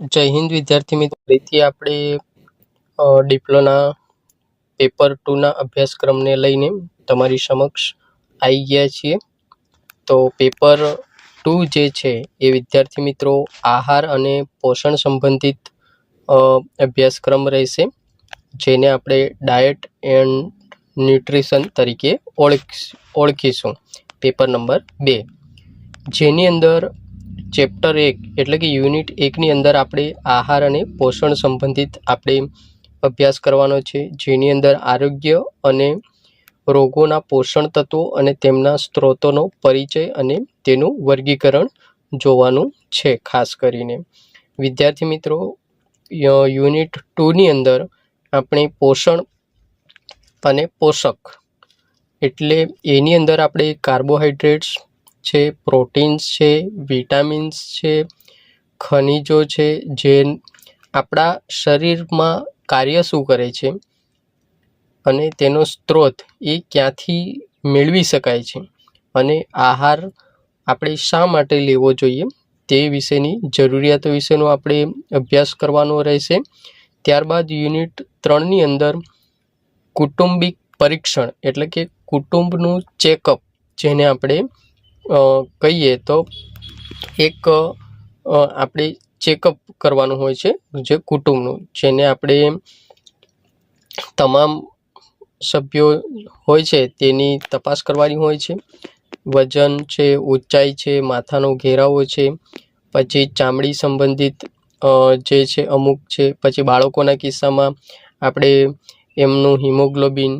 જય હિન્દ, વિદ્યાર્થી મિત્રો. આપણે ડિપ્લોના પેપર ટુના અભ્યાસક્રમને લઈને તમારી સમક્ષ આવી ગયા છીએ. તો પેપર ટુ જે છે એ વિદ્યાર્થી મિત્રો આહાર અને પોષણ સંબંધિત અભ્યાસક્રમ રહેશે, જેને આપણે ડાયટ એન્ડ ન્યુટ્રિશન તરીકે ઓળખ, ઓળખીશું. પેપર નંબર બે. જેની અંદર ચેપ્ટર એક, એટલે કે યુનિટ એકની અંદર આપણે આહાર અને પોષણ સંબંધિત આપણે અભ્યાસ કરવાનો છે, જેની અંદર આરોગ્ય અને રોગોના પોષણ તત્વો અને તેમના સ્ત્રોતોનો પરિચય અને તેનું વર્ગીકરણ જોવાનું છે, ખાસ કરીને. વિદ્યાર્થી મિત્રો યુનિટ ટુની અંદર આપણે પોષણ અને પોષક, એટલે એની અંદર આપણે કાર્બોહાઈડ્રેટ્સ છે, પ્રોટીન્સ છે, વિટામિન્સ છે, ખનિજો છે, જે આપણા શરીરમાં કાર્ય શું કરે છે અને તેનો સ્ત્રોત એ ક્યાંથી મેળવી શકાય છે અને આહાર આપણે શા માટે લેવો જોઈએ તે વિશેની જરૂરિયાતો વિશેનો આપણે અભ્યાસ કરવાનો રહેશે. ત્યારબાદ યુનિટ ત્રણની અંદર કુટુંબિક પરીક્ષણ એટલે કે કુટુંબનું ચેકઅપ જેને આપણે કહીએ તો એક આપણે ચેકઅપ કરવાનું હોય છે, જે કુટુંબનું, જેને આપણે તમામ સભ્યો હોય છે, તેની તપાસ કરવાની હોય છે. વજન છે, ઊંચાઈ છે, માથાનો ઘેરાવો છે, પછી ચામડી સંબંધિત જે છે અમુક છે, પછી બાળકોના કિસ્સામાં આપણે એમનું હિમોગ્લોબિન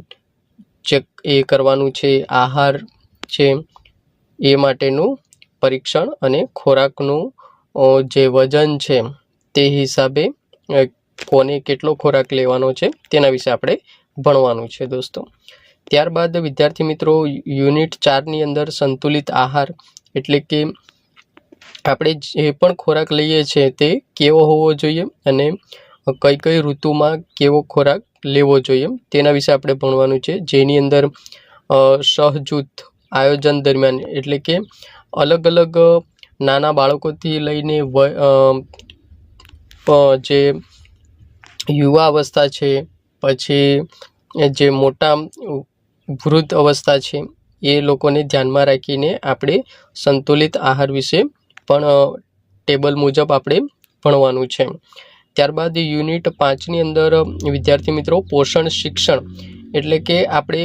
ચેક એ કરવાનું છે, આહાર છે એ માટેનું પરીક્ષણ અને ખોરાકનું જે વજન છે તે હિસાબે કોને કેટલો ખોરાક લેવાનો છે તેના વિશે આપણે ભણવાનું છે દોસ્તો. ત્યારબાદ વિદ્યાર્થી મિત્રો, યુનિટ ચારની અંદર સંતુલિત આહાર એટલે કે આપણે જે પણ ખોરાક લઈએ છીએ તે કેવો હોવો જોઈએ અને કઈ કઈ ઋતુમાં કેવો ખોરાક લેવો જોઈએ તેના વિશે આપણે ભણવાનું છે. જેની અંદર સહજૂથ આયોજન દરમિયાન. એટલે કે અલગ અલગ નાના બાળકોથી લઈને જે યુવા અવસ્થા છે, પછી જે મોટા વૃદ્ધ અવસ્થા છે, એ લોકોને ધ્યાનમાં રાખીને આપણે સંતુલિત આહાર વિશે પણ ટેબલ મુજબ આપણે ભણવાનું છે. ત્યારબાદ યુનિટ પાંચની અંદર, વિદ્યાર્થી મિત્રો, પોષણ શિક્ષણ. એટલે કે આપણે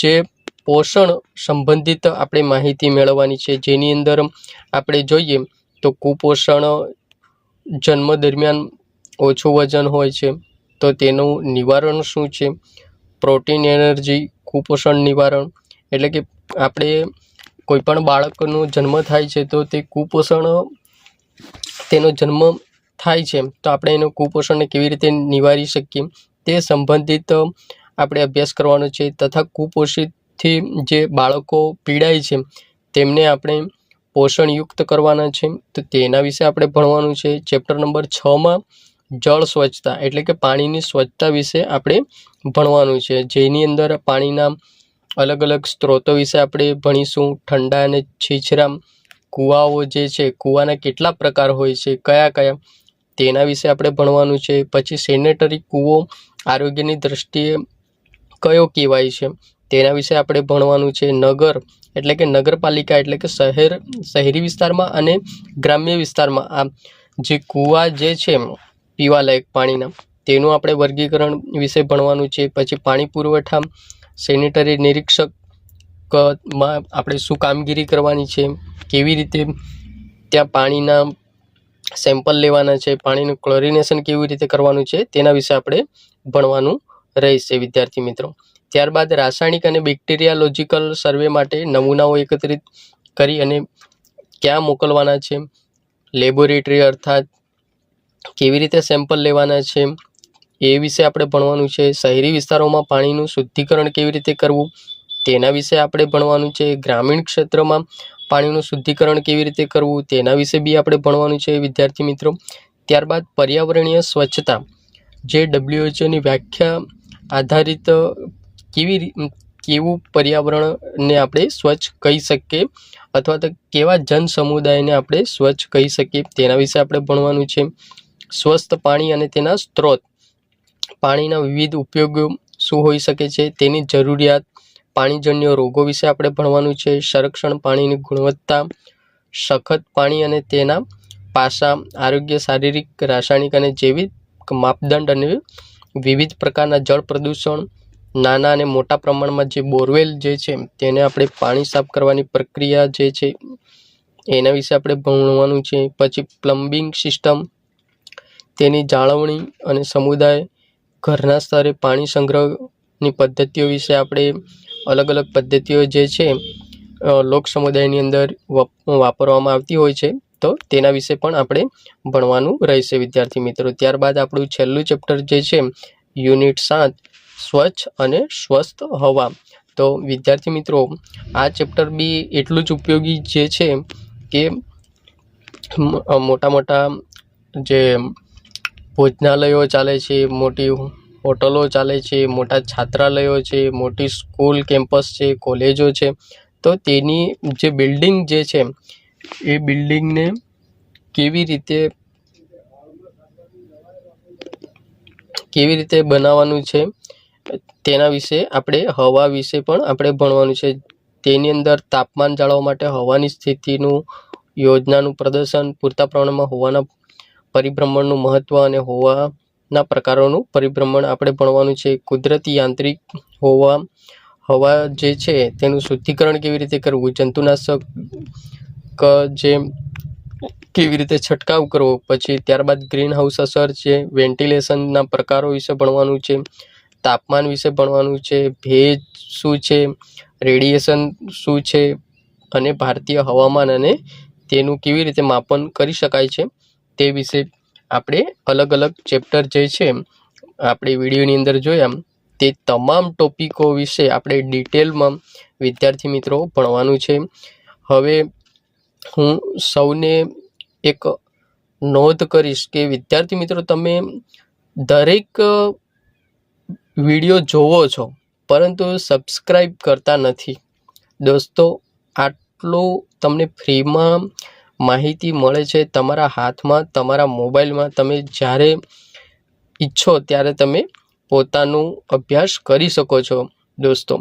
જે પોષણ સંબંધિત આપણે માહિતી મેળવવાની છે. જેની અંદર આપણે જોઈએ તો કુપોષણ જન્મ દરમિયાન ઓછું વજન હોય છે. તો તેનું નિવારણ શું છે? પ્રોટીન, એનર્જી, કુપોષણ નિવારણ. એટલે કે આપણે કોઈપણ બાળકનો જન્મ થાય છે તો તે કુપોષણ તેનો જન્મ થાય છે. તો આપણે એનું કુપોષણને કેવી રીતે નિવારી શકીએ? તે સંબંધિત આપણે અભ્યાસ કરવાનો છે તથા કુપોષિતથી જે બાળકો પીડાય છે, તેમને આપણે પોષણયુક્ત કરવાના છે. તો તેના વિશે આપણે ભણવાનું છે. ચેપ્ટર નંબર છમાં જળ સ્વચ્છતા એટલે કે પાણીની સ્વચ્છતા વિશે આપણે ભણવાનું છે. જેની અંદર પાણીના અલગ અલગ સ્ત્રોતો વિશે આપણે ભણીશું. ઠંડા અને છીછરા, કૂવાઓ જે છે, કૂવાના કેટલા પ્રકાર હોય છે, કયા કયા, તેના વિશે આપણે ભણવાનું છે. પછી સેનેટરી કૂવો આરોગ્યની દ્રષ્ટિએ કયો કહેવાય છે? તેના વિશે આપણે ભણવાનું છે નગર, એટલે કે નગરપાલિકા, એટલે કે શહેર, શહેરી વિસ્તારમાં અને ગ્રામ્ય વિસ્તારમાં. આ જે કૂવા જે છે, પીવાલાયક પાણીના, તેનું આપણે વર્ગીકરણ વિશે ભણવાનું છે. પછી પાણી પુરવઠા, સેનિટરી નિરીક્ષકમાં આપણે શું કામગીરી કરવાની છે, કેવી રીતે ત્યાં પાણીના સેમ્પલ લેવાના છે, પાણીનું ક્લોરિનેશન કેવી રીતે કરવાનું છે, તેના વિશે આપણે ભણવાનું રહેશે, વિદ્યાર્થી મિત્રો. ત્યારબાદ રાસાયણિક અને બેક્ટેરિયાલોજિકલ સર્વે માટે નમૂનાઓ એકત્રિત કરી અને ક્યાં મોકલવાના છે? લેબોરેટરી અર્થાત કેવી રીતે સેમ્પલ લેવાના છે? એ વિશે આપણે ભણવાનું છે. શહેરી વિસ્તારોમાં પાણીનું શુદ્ધિકરણ કેવી રીતે કરવું? તેના વિશે આપણે ભણવાનું છે. ગ્રામીણ ક્ષેત્રમાં પાણીનું શુદ્ધિકરણ કેવી રીતે કરવું? તેના વિશે બી આપણે ભણવાનું છે, વિદ્યાર્થી મિત્રો. ત્યારબાદ પર્યાવરણીય સ્વચ્છતા. જે ડબ્લ્યુએચઓની વ્યાખ્યા આધારિત કેવી કેવું પર્યાવરણને આપણે સ્વચ્છ કહી શકીએ? અથવા તો કેવા જન સમુદાયને આપણે સ્વચ્છ કહી શકીએ? તેના વિશે આપણે ભણવાનું છે. સ્વસ્થ પાણી અને તેના સ્ત્રોત. પાણીના વિવિધ ઉપયોગો શું હોઈ શકે છે? તેની જરૂરિયાત. પાણીજન્ય રોગો વિશે આપણે ભણવાનું છે. સંરક્ષણ પાણીની ગુણવત્તા. સખત પાણી અને તેના પાસા. આરોગ્ય, શારીરિક, રાસાયણિક અને જૈવિક માપદંડ અને વિવિધ પ્રકારના જળ પ્રદૂષણ. નાના અને મોટા પ્રમાણમાં જે બોરવેલ જે છે, તેને આપણે પાણી સાફ કરવાની પ્રક્રિયા જે છે, એના વિશે આપણે ભણવાનું છે. પછી પ્લમ્બિંગ સિસ્ટમ, તેની જાળવણી અને સમુદાય, ઘરના સ્તરે પાણી સંગ્રહની પદ્ધતિઓ વિશે આપણે અલગ અલગ પદ્ધતિઓ જે છે લોક સમુદાયની અંદર વાપરવામાં આવતી હોય છે. તો તેના વિશે પણ આપણે ભણવાનું રહેશે, વિદ્યાર્થી મિત્રો. ત્યારબાદ આપણું છેલ્લું ચેપ્ટર જે છે, યુનિટ સાત સ્વચ્છ અને સ્વસ્થ હવા. તો વિદ્યાર્થી મિત્રો, આ ચેપ્ટર બી એટલું જ ઉપયોગી જે છે કે મોટા મોટા જે ભોજનાલયો ચાલે છે, મોટી હોટલો ચાલે છે, મોટા છાત્રાલયો છે, મોટી સ્કૂલ, કેમ્પસ છે, કોલેજો છે. તો તેની જે બિલ્ડિંગ જે છે, એ બિલ્ડિંગને કેવી રીતે કેવી રીતે બનાવવાનું છે તેના વિશે આપણે હવા વિશે પણ આપણે ભણવાનું છે. તેની અંદર તાપમાન જાળવવા માટે હવાની સ્થિતિનું યોજનાનું પ્રદર્શન પૂરતા પ્રમાણમાં હોવાના પરિભ્રમણનું મહત્ત્વ અને હોવાના પ્રકારોનું પરિભ્રમણ આપણે ભણવાનું છે. કુદરતી યાંત્રિક હોવા, હવા જે છે તેનું શુદ્ધિકરણ કેવી રીતે કરવું, જંતુનાશક જે કેવી રીતે છંટકાવ કરવો, પછી ત્યારબાદ ગ્રીન હાઉસ અસર છે, વેન્ટિલેશનના પ્રકારો વિશે ભણવાનું છે. તાપમાન વિશે ભણવાનું છે, ભેજ શું છે, રેડિયેશન શું છે અને ભારતીય હવામાન અને તેનું કેવી રીતે માપન કરી શકાય છે તે વિશે આપણે અલગ અલગ ચેપ્ટર જે છે, આપણે વિડીયોની અંદર જોયા. તે તમામ ટોપિકો વિશે આપણે ડિટેલમાં વિદ્યાર્થી મિત્રો ભણવાનું છે. હવે હું સૌને એક નોંધ કરીશ કે વિદ્યાર્થી મિત્રો, તમે દરેક વીડિયો જોવો છો, પરંતુ સબસ્ક્રાઈબ કરતા નથી. દોસ્તો, આટલું તમને ફ્રીમાં માહિતી મળે છે તમારા હાથમાં, તમારા મોબાઈલમાં, તમે જ્યારે ઈચ્છો ત્યારે તમે પોતાનું અભ્યાસ કરી શકો છો, દોસ્તો.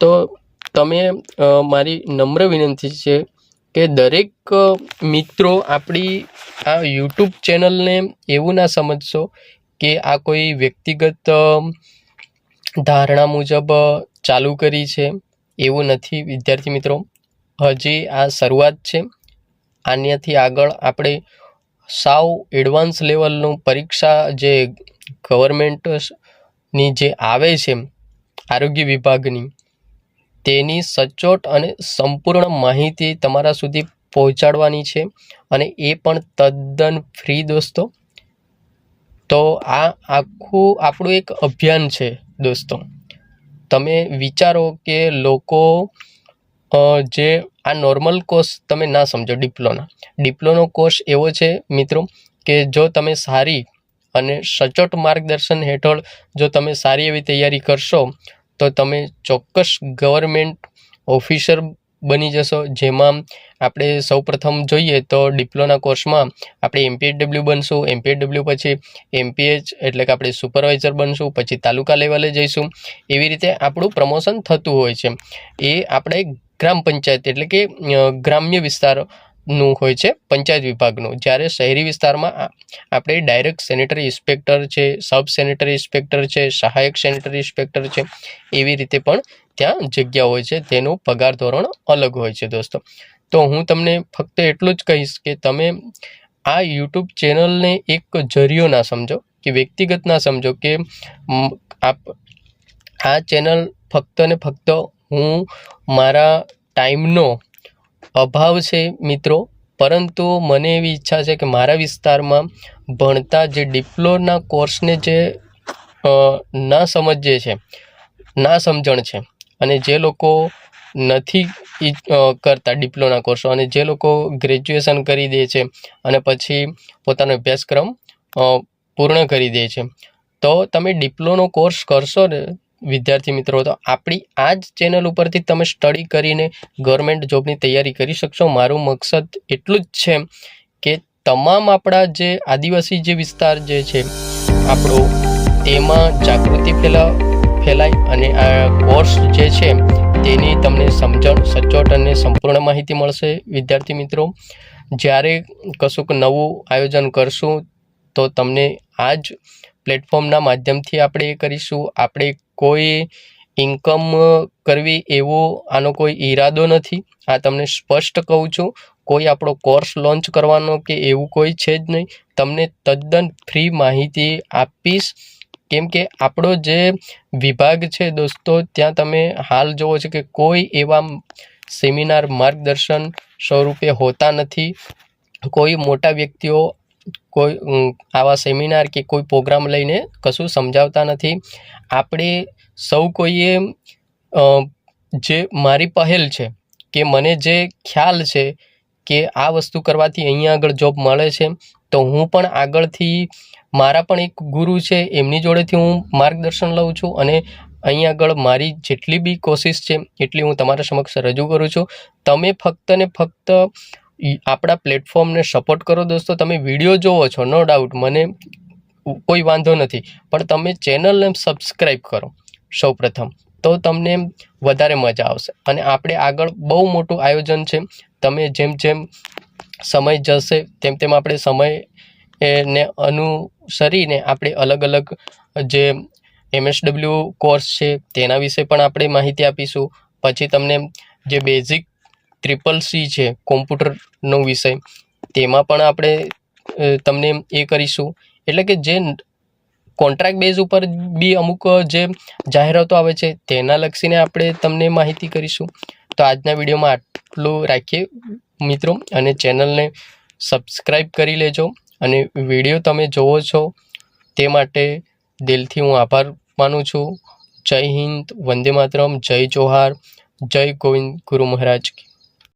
તો તમે મારી નમ્ર વિનંતી છે કે દરેક મિત્રો આપણી આ યુટ્યુબ ચેનલને એવું ના સમજશો કે આ કોઈ વ્યક્તિગત ધારણા મુજબ ચાલુ કરી છે? એવું નથી, વિદ્યાર્થી મિત્રો. હજી આ શરૂઆત છે. આનાથી આગળ આપણે સાવ એડવાન્સ લેવલનું પરીક્ષા જે ગવર્મેન્ટની જે આવે છે, આરોગ્ય વિભાગની, તેની સચોટ અને સંપૂર્ણ માહિતી તમારા સુધી પહોંચાડવાની છે. અને એ પણ તદ્દન ફ્રી દોસ્તો. તો આ આખું આપણું એક અભિયાન છે દોસ્તો. તમે વિચારો કે લોકો જે આ નોર્મલ કોર્સ તમે ના સમજો ડિપ્લોના ડિપ્લોનો કોર્સ એવો છે મિત્રો કે જો તમે સારી અને સચોટ માર્ગદર્શન હેઠળ જો તમે સારી એવી તૈયારી કરશો, તો તમે ચોક્કસ ગવર્મેન્ટ ઓફિસર બની જશો. જેમાં આપણે સૌપ્રથમ જોઈએ તો ડિપ્લોના કોર્સમાં આપણે એમપીએચડબલ્યુ બનશું. એમપીએડબલ્યુ પછી એમપીએચ એટલે કે આપણે સુપરવાઇઝર બનશું. પછી તાલુકા લેવલે જઈશું. એવી રીતે આપણું પ્રમોશન થતું હોય છે. એ આપણે ગ્રામ પંચાયત એટલે કે ગ્રામ્ય વિસ્તારનું હોય છે, પંચાયત વિભાગનું. જ્યારે શહેરી વિસ્તારમાં આપણે ડાયરેક્ટ સેનેટરી ઇન્સ્પેક્ટર છે, સબ સેનેટરી ઇન્સ્પેક્ટર છે, સહાયક સેનેટરી ઇન્સ્પેક્ટર છે, એવી રીતે પણ ત્યાં જગ્યા હોય છે, તેનું પગાર ધોરણ અલગ હોય છે દોસ્તો. તો હું તમને ફક્ત એટલું જ કહીશ કે તમે આ યુટ્યુબ ચેનલને એક જરિયો ના સમજો, કે વ્યક્તિગત ના સમજો કે આપ, આ ચેનલ ફક્ત ને ફક્ત હું મારા ટાઈમનો અભાવ છે મિત્રો, પરંતુ મને એવી ઈચ્છા છે કે મારા વિસ્તારમાં ભણતા જે ડિપ્લોના કોર્સને જે ના સમજે છે, ના સમજણ છે. અને જે લોકો નથી કરતા ડિપ્લોના કોર્સો અને જે લોકો ગ્રેજ્યુએશન કરી દે છે અને પછી પોતાનો અભ્યાસક્રમ પૂર્ણ કરી દે છે. તો તમે ડિપ્લોનો કોર્સ કરશો ને, વિદ્યાર્થી મિત્રો, તો આપણી આ જ ચેનલ ઉપરથી તમે સ્ટડી કરીને ગવર્મેન્ટ જોબની તૈયારી કરી શકશો. મારું મકસદ એટલું જ છે કે તમામ આપણા જે આદિવાસી જે વિસ્તાર જે છે, આપણો, તેમાં જાગૃતિ ફેલા ફેલાય અને આ કોર્સ જે છે, તેની તમને સમજણ, સચોટ અને સંપૂર્ણ માહિતી મળશે. વિદ્યાર્થી મિત્રો, જ્યારે કશુંક નવું આયોજન કરશું, તો તમને આ જ પ્લેટફોર્મના માધ્યમથી આપણે એ કરીશું. આપણે કોઈ ઇન્કમ કરવી એવો આનો કોઈ ઈરાદો નથી. આ તમને સ્પષ્ટ કહું છું. કોઈ આપણો કોર્સ લોન્ચ કરવાનો કે એવું કોઈ છે જ નહીં. તમને તદ્દન ફ્રી માહિતી આપીશ. કેમ કે આપણો જે વિભાગ છે દોસ્તો, ત્યાં તમે હાલ જુઓ છો કે કોઈ એવા સેમિનાર માર્ગદર્શન સ્વરૂપે હોતા નથી. કોઈ મોટા વ્યક્તિઓ કોઈ આવા સેમિનાર કે કોઈ પ્રોગ્રામ લઈને કશું સમજાવતા નથી. આપણે સૌ કોઈએ જે મારી પહેલ છે કે મને જે ખ્યાલ છે કે આ વસ્તુ કરવાથી અહીંયા આગળ જોબ મળે છે, તો હું પણ આગળથી મારા પણ એક ગુરુ છે, એમની જોડેથી હું માર્ગદર્શન લઉં છું અને અહીં આગળ મારી જેટલી બી કોશિશ છે, એટલી હું તમારા સમક્ષ રજૂ કરું છું. તમે ફક્ત ને ફક્ત આપણા પ્લેટફોર્મને સપોર્ટ કરો દોસ્તો, તમે વીડિયો જોવો છો, નો ડાઉટ, મને કોઈ વાંધો નથી, પણ તમે ચેનલને સબસ્ક્રાઈબ કરો સૌપ્રથમ, તો તમને વધારે મજા આવશે. અને આપણે આગળ બહુ મોટું આયોજન છે, તમે જેમ જેમ સમય જશે, તેમ તેમ આપણે સમય એને અનુસરીને આપણે અલગ અલગ જે એમએસડબલ્યુ કોર્સ છે, તેના વિશે પણ આપણે માહિતી આપીશું. પછી તમને જે બેઝિક ટ્રિપલ સી છે કોમ્પ્યુટરનો વિષય, તેમાં પણ આપણે તમને એ કરીશું. એટલે કે જે કોન્ટ્રાક્ટ બેઝ ઉપર બી અમુક જે જાહેરાતો આવે છે, તેના લક્ષીને આપણે તમને માહિતી કરીશું. તો આજના વિડીયોમાં આટલું રાખીએ મિત્રો, અને ચેનલને સબસ્ક્રાઈબ કરી લેજો. અને વીડિયો તમે જોવો છો તે માટે દિલથી હું આભાર માનું છું. જય હિન્દ, વંદે માતરમ, જય જોહાર, જય ગોવિંદ ગુરુ મહારાજ કી.